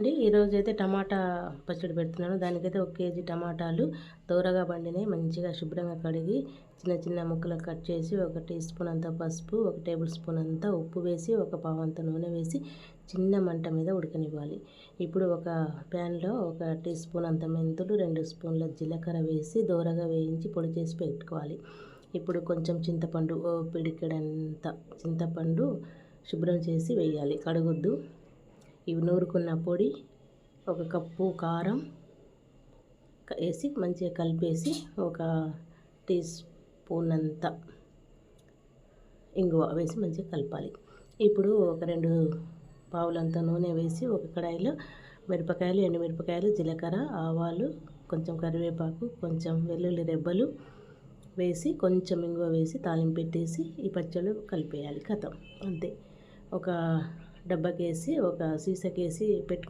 అండి. ఈరోజు అయితే టమాటా పచ్చడి పెడుతున్నాను. దానికైతే ఒక కేజీ టమాటాలు దూరగా పండినాయి. మంచిగా శుభ్రంగా కడిగి చిన్న చిన్న ముక్కలు కట్ చేసి ఒక టీ స్పూన్ అంత పసుపు ఒక టేబుల్ స్పూన్ అంతా ఉప్పు వేసి ఒక పావంత నూనె వేసి చిన్న మంట మీద ఉడకనివ్వాలి. ఇప్పుడు ఒక ప్యాన్లో ఒక టీ స్పూన్ అంత మెంతులు రెండు స్పూన్ల జీలకర్ర వేసి దూరగా వేయించి పొడి చేసి పెట్టుకోవాలి. ఇప్పుడు కొంచెం చింతపండు ఓ పిడికెడంత చింతపండు శుభ్రం చేసి వేయాలి. కడగొద్దు. ఇవి నూరుకున్న పొడి ఒక కప్పు కారం వేసి మంచిగా కలిపేసి ఒక టీ స్పూన్ అంత ఇంగువ వేసి మంచిగా కలపాలి. ఇప్పుడు ఒక రెండు పావులంత నూనె వేసి ఒక కడాయిలో మిరపకాయలు ఎండుమిరపకాయలు జీలకర్ర ఆవాలు కొంచెం కరివేపాకు కొంచెం వెల్లుల్లి రెబ్బలు వేసి కొంచెం ఇంగువ వేసి తాలింపు పెట్టేసి ఈ పచ్చళ్ళు కలిపేయాలి కథం. అంతే. ఒక డబ్బాకేసి ఒక సీసాకేసి పెట్టు